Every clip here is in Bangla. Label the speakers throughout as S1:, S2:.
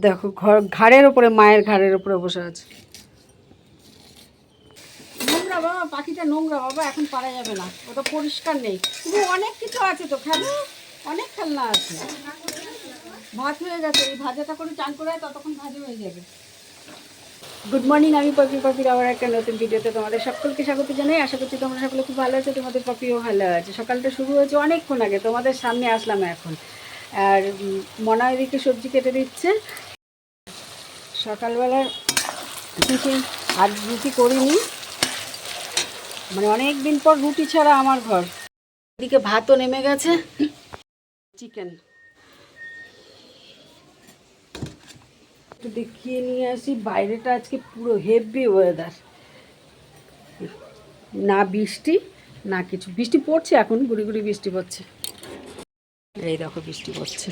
S1: দেখো, ঘর, ঘাড়ের ওপরে মায়ের ঘাড়ের ওপরে বসে আছে। নোংরা বাবা, পাখিটা নোংরা বাবা, এখন পারা যাবে না। ওটা পরিষ্কার নেই। কিন্তু অনেক কিছু আছে তো, খেলা। অনেক খেলনা আছে। ভাত হয়ে গেছে, এই ভাজাটা করে চান করে ততক্ষণ ভাজা হয়ে যাবে। গুড মর্নিং আমি পপি, পপির আবার একটা নতুন ভিডিওতে তোমাদের সকলকে স্বাগত জানাই। আশা করছি তোমরা সকলে খুব ভালো আছো, তোমাদের পপিও ভালো আছে। সকালটা শুরু হয়েছে অনেকক্ষণ আগে, তোমাদের সামনে আসলাম এখন। আর মনা এদিকে সবজি কেটে দিচ্ছে। সকালবেলার টিফিন আর রুটি করিনি। মানে অনেক দিন পর রুটি ছাড়া আমার ঘর। এদিকে ভাতও নেমে গেছে। চিকেন। একটু দেখিয়ে নিয়ে আসি, বাইরেটা আজকে পুরো হেভি ওয়েদার না বৃষ্টি, না কিছু। বৃষ্টি পড়ছে এখন, গুড়ি গুড়ি বৃষ্টি পড়ছে। এই দেখো বৃষ্টি পড়ছে।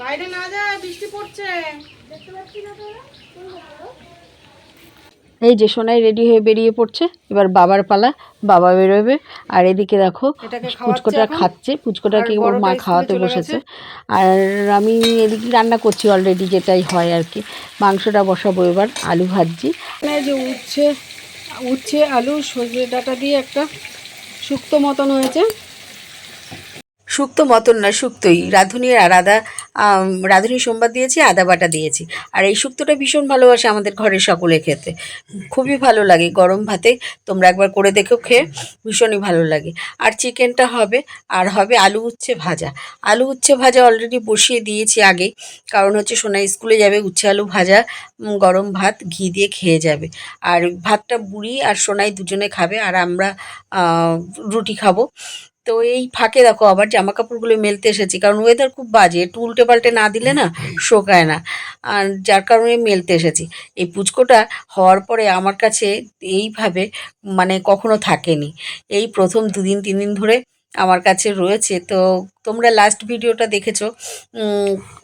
S2: বাইরে না যা বৃষ্টি পড়ছে।
S1: এই যে সোনাই রেডি হয়ে বেরিয়ে পড়ছে এবার বাবার পালা বাবা বেরোবে। আর এদিকে দেখো পুচকোটা খাচ্ছে পুচকোটাকে ওর মা খাওয়াতে বসেছে। আর আমি এদিকে রান্না করছি অলরেডি যেটাই হয় আর কি। মাংসটা বসাবো এবার আলু ভাজি যে উচ্ছে। উচ্ছে আলু সজনে ডাটা দিয়ে একটা শুক্তো মতন হয়েছে। শুক্তো মতন না শুক্তোই রাঁধুনি আর আদা রাঁধুনি সোমবার দিয়েছি, আদা বাটা দিয়েছি। আর এই শুক্তোটা ভীষণ ভালোবাসে আমাদের ঘরের সকলে খেতে খুবই ভালো লাগে গরম ভাতে, তোমরা একবার করে দেখো খেয়ে, ভীষণই ভালো লাগে। আর চিকেনটা হবে, আর হবে আলু উচ্ছে ভাজা। আলু উচ্ছে ভাজা অলরেডি বসিয়ে দিয়েছি আগে, কারণ হচ্ছে সোনা স্কুলে যাবে, উচ্ছে আলু ভাজা গরম ভাত, ঘি দিয়ে খেয়ে যাবে। আর ভাতটা বুড়ি আর সোনাই দুজনে খাবে, আর আমরা রুটি খাব। তো এই ফাঁকে দেখো আবার জামা কাপড়গুলো মেলতে এসেছি। কারণ ওয়েদার খুব বাজে একটু উল্টে পাল্টে না দিলে না শোকায় না। আর যার কারণে মেলতে এসেছি। এই পুচকোটা হওয়ার পরে আমার কাছে এইভাবে মানে কখনো থাকেনি। এই প্রথম দুদিন তিন দিন ধরে আমার কাছে রয়েছে। তো তোমরা লাস্ট ভিডিওটা দেখেছ।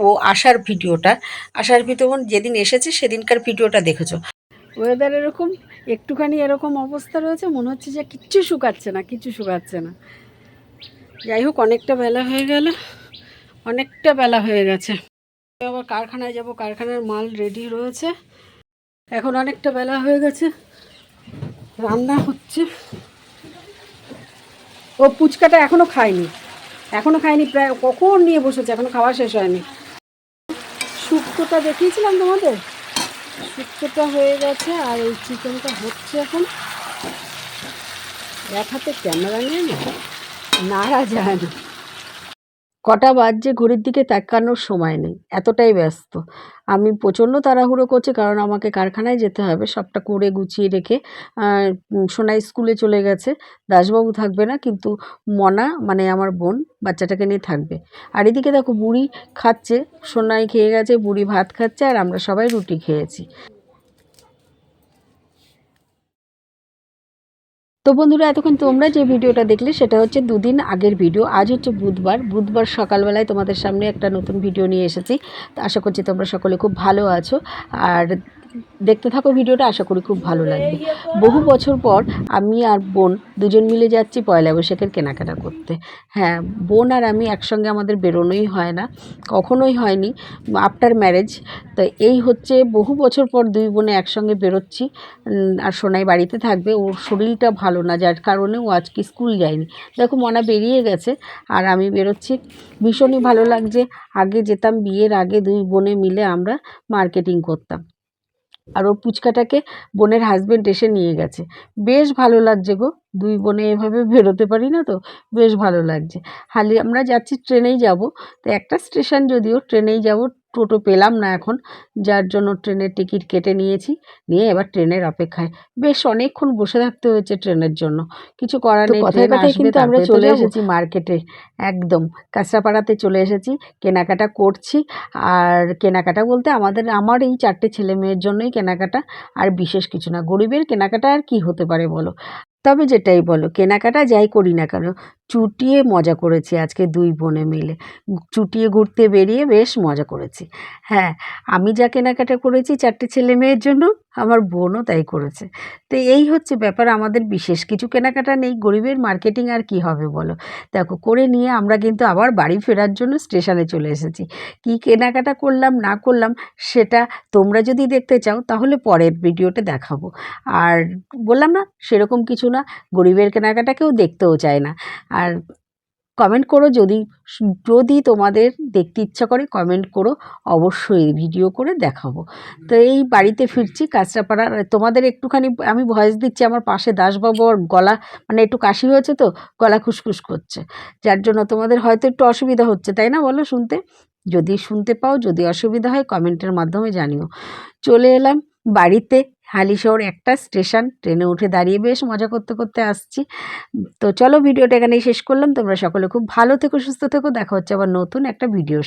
S1: ও আসার ভিডিওটা। আসার ভিডিও যেদিন এসেছে সেদিনকার ভিডিওটা দেখেছ। ওয়েদার এরকম একটুখানি এরকম অবস্থা রয়েছে মনে হচ্ছে যে কিচ্ছু শুকাচ্ছে না কিচ্ছু শুকাচ্ছে না। যাই হোক, অনেকটা বেলা হয়ে গেল। অনেকটা বেলা হয়ে গেছে। আবার কারখানায় যাব, কারখানার মাল রেডি রয়েছে। এখন অনেকটা বেলা হয়ে গেছে। রান্না হচ্ছে। ও পুচকাটা এখনও খায়নি। এখনও খায়নি, প্রায় কখন নিয়ে বসেছে? এখনও খাওয়া শেষ হয়নি। শুক্তোটা দেখিয়েছিলাম তোমাদের? শুক্তোটা হয়ে গেছে আর এই চিকেনটা হচ্ছে এখন। এক হাতে ক্যামেরা নিয়ে না নাড়া যায় না কটা বাজছে ঘড়ির দিকে তাকানোর সময় নেই, এতটাই ব্যস্ত। আমি প্রচণ্ড তাড়াহুড়ো করছি কারণ আমাকে কারখানায় যেতে হবে, সবটা করে গুছিয়ে রেখে সোনাই স্কুলে চলে গেছে। দাসবাবু থাকবে না কিন্তু মনা মানে আমার বোন, বাচ্চাটাকে নিয়ে থাকবে। আর এদিকে দেখো, বুড়ি খাচ্ছে, সোনাই খেয়ে গেছে, বুড়ি ভাত খাচ্ছে আর আমরা সবাই রুটি খেয়েছি। তো বন্ধুরা, এতক্ষণ তোমরা যে ভিডিওটা দেখলে, সেটা হচ্ছে দুদিন আগের ভিডিও। আজ হচ্ছে বুধবার। বুধবার সকালবেলায় তোমাদের সামনে একটা নতুন ভিডিও নিয়ে এসেছি। তো আশা করছি তোমরা সকলে খুব ভালো আছো। আর দেখতে থাকো ভিডিওটা, আশা করি খুব ভালো লাগবে। বহু বছর পর আমি আর বোন দুজন মিলে যাচ্ছি পয়লা বৈশাখের কেনাকাটা করতে। হ্যাঁ বোন আর আমি একসঙ্গে আমাদের বেরোনোই হয় না, কখনোই হয়নি আফটার ম্যারেজ তো এই হচ্ছে বহু বছর পর দুই বোনে একসঙ্গে বেরোচ্ছি। আর সোনাই বাড়িতে থাকবে, ওর শরীরটা ভালো না, যার কারণে ও আজকে স্কুল যায়নি। দেখো, মনা বেরিয়ে গেছে, আর আমি বেরোচ্ছি। ভীষণই ভালো লাগছে, আগে যেতাম বিয়ের আগে দুই বোনে মিলে আমরা মার্কেটিং করতাম। আর ও পুচকাটাকে বোনের হাজবেন্ড এসে নিয়ে গেছে। বেশ ভালো লাগছে গো। দুই বোনে এভাবে বেরোতে পারি না তো? বেশ ভালো লাগছে। হালি আমরা যাচ্ছি ট্রেনেই যাব। তো একটা স্টেশন যদিও ট্রেনেই যাব টোটো পেলাম না এখন। যার জন্য ট্রেনের টিকিট কেটে নিয়েছি। নিয়ে এবার ট্রেনের অপেক্ষায়। বেশ অনেকক্ষণ বসে থাকতে হয়েছে ট্রেনের জন্য। কিছু করার নেই
S3: কথায় কথায় কিন্তু আমরা চলে এসেছি
S1: মার্কেটে। একদম। কাঁচরাপাড়াতে চলে এসেছি কেনাকাটা করছি। আর কেনাকাটা বলতে আমাদের আমার এই চারটে ছেলে মেয়ের জন্যই কেনাকাটা। আর বিশেষ কিছু না। গরিবের কেনাকাটা আর কি হতে পারে বলো? তবে যেটাই বলো কেনাকাটা যাই করি না কেন চুটিয়ে মজা করেছি আজকে দুই বোনে মিলে। চুটিয়ে ঘুরতে বেরিয়ে বেশ মজা করেছি। হ্যাঁ আমি যা কেনাকাটা করেছি চারটে ছেলে মেয়ের জন্য, আমার বোনও তাই করেছে। তো এই হচ্ছে ব্যাপার, আমাদের বিশেষ কিছু কেনাকাটা নেই, গরিবের মার্কেটিং আর কি হবে বলো? দেখো, করে নিয়ে আমরা কিন্তু আবার বাড়ি ফেরার জন্য স্টেশনে চলে এসেছি। কি কেনাকাটা করলাম, না করলাম, সেটা তোমরা যদি দেখতে চাও, তাহলে পরের ভিডিওতে দেখাবো। আর বললাম না, সেরকম কিছু না, গরিবের কেনাকাটা কেউ দেখতেও চায় না। আর কমেন্ট করো যদি যদি তোমাদের দেখতে ইচ্ছা করে কমেন্ট করো, অবশ্যই ভিডিও করে দেখাবো। তো এই বাড়িতে ফিরছি কাঁচরাপাড়া তোমাদের একটুখানি, আমি ভয়েস দিচ্ছি, আমার পাশে দাসবাবু আর গলা মানে একটু কাশি হয়েছে তো, গলা খুসখুস করছে। যার জন্য তোমাদের হয়তো একটু অসুবিধা হচ্ছে, তাই না বলো শুনতে? যদি শুনতে পাও, যদি অসুবিধা হয় কমেন্টের মাধ্যমে জানিও। চলে এলাম। বাড়িতে হালিশহর একটা স্টেশন, ট্রেনে উঠে দাঁড়িয়ে বেশ মজা করতে করতে আসছি। তো চলো ভিডিওটা এখানেই শেষ করলাম। তোমরা সকলে খুব ভালো থেকো, সুস্থ থেকো। দেখা হচ্ছে আবার নতুন একটা ভিডিও